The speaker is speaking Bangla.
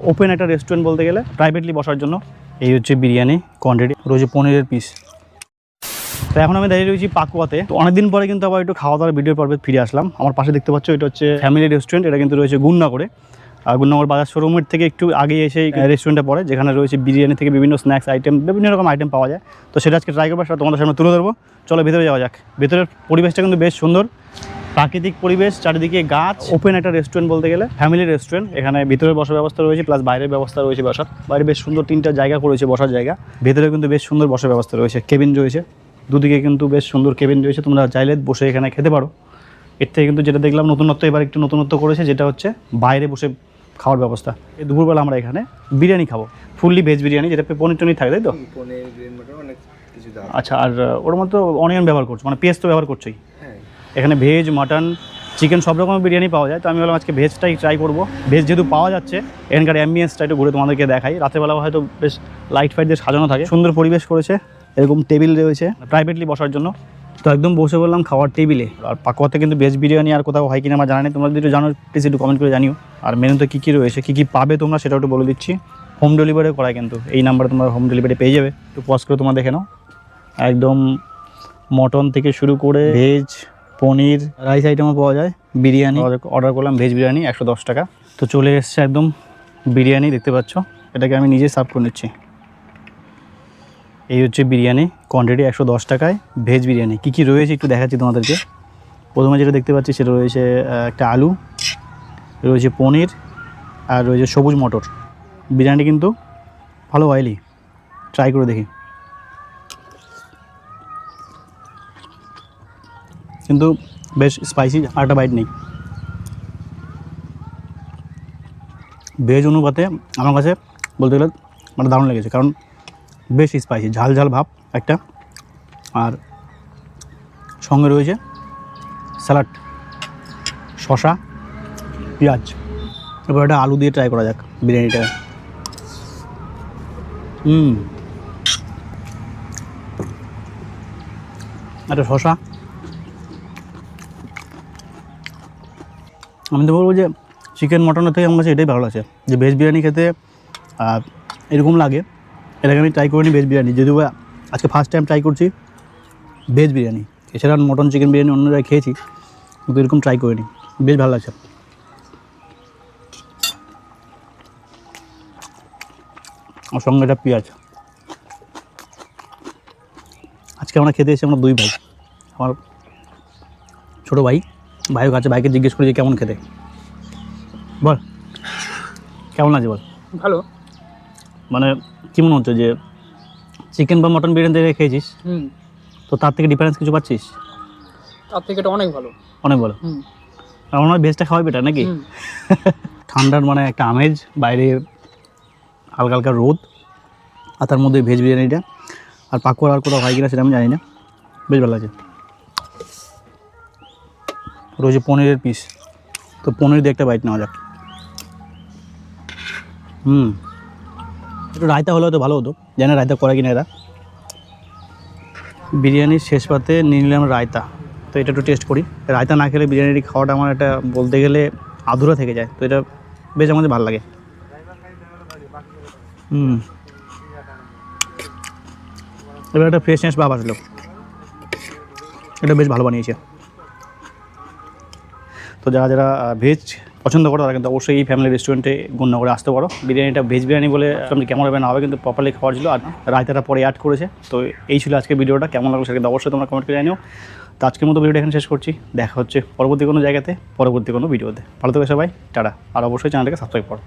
ওপেন একটা রেস্টুরেন্ট বলতে গেলে প্রাইভেটলি বসার জন্য। এই হচ্ছে বিরিয়ানি কোয়ান্টিটি রয়েছে পনিরের পিস তো এখন আমি দাঁড়িয়ে রয়েছি পাকুয়াতে। তো অনেকদিন পরে কিন্তু আবার একটু খাওয়া দাওয়ার ভিডিও পর্বে ফিরে আসলাম। আমার পাশে দেখতে পাচ্ছ এটা হচ্ছে ফ্যামিলি রেস্টুরেন্ট এটা কিন্তু রয়েছে গুন্নাগরে। আর গুন্নাগর বাজার শোরুমের থেকে একটু আগে এসে রেস্টুরেন্টে পড়ে যেখানে রয়েছে বিরিয়ানি থেকে বিভিন্ন স্ন্যাক্স আইটেম বিভিন্ন রকম আইটেম পাওয়া যায়। তো সেটা আজকে ট্রাই করব সেটা তোমাদের সামনে তুলে ধরবো। চলো ভিতরে যাওয়া যাক। ভেতরের পরিবেশটা কিন্তু বেশ সুন্দর। প্রাকৃতিক পরিবেশ চারিদিকে গাছ। ওপেন একটা রেস্টুরেন্ট বলতে গেলে। ফ্যামিলি রেস্টুরেন্ট এখানে ভিতরে বসার ব্যবস্থা রয়েছে প্লাস বাইরের ব্যবস্থা রয়েছে বসার। বাইরে বেশ সুন্দর তিনটা জায়গা করেছে বসার জায়গা। ভেতরে কিন্তু বেশ সুন্দর বসার ব্যবস্থা রয়েছে কেবিন রয়েছে। দুদিকে কিন্তু বেশ সুন্দর কেবিন রয়েছে তোমরা চাইলে বসে এখানে খেতে পারো। এর থেকে কিন্তু যেটা দেখলাম নতুনত্ব এবার একটু নতুনত্ব করেছে যেটা হচ্ছে বাইরে বসে খাওয়ার ব্যবস্থা। এই দুপুরবেলা আমরা এখানে বিরিয়ানি খাব ফুললি ভেজ বিরিয়ানি যেটা পনির টনির থাকে তাই তো? আচ্ছা আর ওর মধ্যে অনিয়ন ব্যবহার করছ মানে পেস্ট তো ব্যবহার করছোই। এখানে ভেজ মাটন চিকেন সব রকমের বিরিয়ানি পাওয়া যায়। তো আমি বললাম আজকে ভেজটাই ট্রাই করব। ভেজ যেহেতু পাওয়া যাচ্ছে, এখানকার অ্যাম্বিয়েন্সটা একটু ঘুরে তোমাদেরকে দেখাই। রাতেরবেলা হয়তো বেশ লাইট ফাইট দিয়ে সাজানো থাকে। সুন্দর পরিবেশ করেছে, এরকম টেবিল রয়েছে প্রাইভেটলি বসার জন্য। তো একদম বসে বললাম খাওয়ার টেবিলে আর পাকুয়াতে কিন্তু ভেজ বিরিয়ানি আর কোথাও হয় কিনা আমার জানা নেই। তোমরা যদি একটু জানো প্লিজ একটু কমেন্ট করে জানিও। আর মেনুতে কী কী রয়েছে, কী কী পাবে তোমরা সেটা একটু বলে দিচ্ছি। হোম ডেলিভারি করায় কিন্তু। এই নাম্বারে তোমরা হোম ডেলিভারি পেয়ে যাবে। একটু পজ করে তোমরা দেখে নাও। একদম মটন থেকে শুরু করে ভেজ পনির রাইস আইটেমও পাওয়া যায় বিরিয়ানি। অর্ডার করলাম ভেজ বিরিয়ানি একশো দশ টাকা। তো চলে এসছে একদম বিরিয়ানি দেখতে পাচ্ছ? এটাকে আমি নিজে সার্ভ করে নিচ্ছি। এই হচ্ছে বিরিয়ানি কোয়ান্টিটি একশো দশ টাকায় ভেজ বিরিয়ানি। কী কী রয়েছে একটু দেখাচ্ছি তোমাদেরকে। প্রথমে যেটা দেখতে পাচ্ছি সেটা রয়েছে একটা আলু রয়েছে পনির আর রয়েছে সবুজ মটর। বিরিয়ানি কিন্তু ভালো অয়েলি ট্রাই করে দেখি। কিন্তু বেশ স্পাইসি আরেকটা বাইট নেই। ভেজ অনুপাতে আমার কাছে বলতে গেলে মানে দারুণ লেগেছে, কারণ বেশ স্পাইসি ঝাল ঝাল ভাব একটা। আর সঙ্গে রয়েছে স্যালাড শশা পেঁয়াজ। এবার একটা আলু দিয়ে ট্রাই করা যাক বিরিয়ানিটা। হুম। একটা শশা আমি তো বলব যে চিকেন মটনের থেকে আমার কাছে এটাই ভালো লাগছে। যে ভেজ বিরিয়ানি খেতে এরকম লাগে। এটাকে আমি ট্রাই করিনি ভেজ বিরিয়ানি। যদিও আজকে ফার্স্ট টাইম ট্রাই করছি ভেজ বিরিয়ানি। এছাড়া মটন চিকেন বিরিয়ানি অন্য জায়গায় খেয়েছি, কিন্তু এরকম ট্রাই করিনি। বেশ ভালো লাগছে। আর সঙ্গে একটা পেঁয়াজ আজকে আমরা খেতে এসেছি আমরা দুই ভাই। আমার ছোটো ভাই। ভাইও কাছে ভাইকে জিজ্ঞেস করি যে কেমন খেতে? বল। কেমন আছে বল? ভালো। মানে কি মনে হচ্ছে যে চিকেন বা মটন বিরিয়ানি থেকে খেয়েছিস? তো তার থেকে ডিফারেন্স কিছু পাচ্ছিস? তার থেকে এটা অনেক ভালো। অনেক ভালো? আমার মনে হয় ভেজটা খাওয়াই বেটার নাকি? ঠান্ডার মানে একটা আমেজ বাইরে হালকা হালকা রোদ আর তার মধ্যে ভেজ বিরিয়ানিটা আর পাকুয়ার আর কোথাও হয় কিনা সেটা আমি জানি না। বেশ ভালো লাগছে। রয়েছে পনিরের পিস তো পনির দিয়ে একটা বাইট নেওয়া যাক। হুম। একটু রায়তা হলে হয়তো ভালো হতো। জানি রায়তা করে কিনা এরা। বিরিয়ানির শেষ পাতে নিয়ে নিলাম রায়তা। তো এটা একটু টেস্ট করি। রায়তা না খেলে বিরিয়ানি খাওয়াটা আমার একটা বলতে গেলে আধুরা থেকে যায়। তো এটা বেশ আমাদের ভালো লাগে। হুম। এবার একটা ফ্রেশনেস ভাব আসলো। এটা বেশ ভালো বানিয়েছে। তো যারা যারা ভেজ পছন্দ করো, তারা কিন্তু অবশ্যই এই ফ্যামিলি রেস্টুরেন্টে গণ্য করে আসতে পারো। বিরিয়ানিটা ভেজ বিরিয়ানি বলে আপনি কেমন হবে না হবে কিন্তু প্রপারলি খাওয়ার ছিল আর রায়তাটা পরে অ্যাড করেছে। তো এই ছিল আজকে ভিডিওটা, কেমন লাগল সেটা অবশ্যই তোমরা কমেন্ট করে জানিও। তো আজকের মতো ভিডিওটা এখানে শেষ করছি। দেখা হচ্ছে পরবর্তী কোনো জায়গাতে, পরবর্তী কোনো ভিডিওতে। ভালো থেকো সবাই, টাটা। আর অবশ্যই চ্যানেলটাকে সাবস্ক্রাইব করো।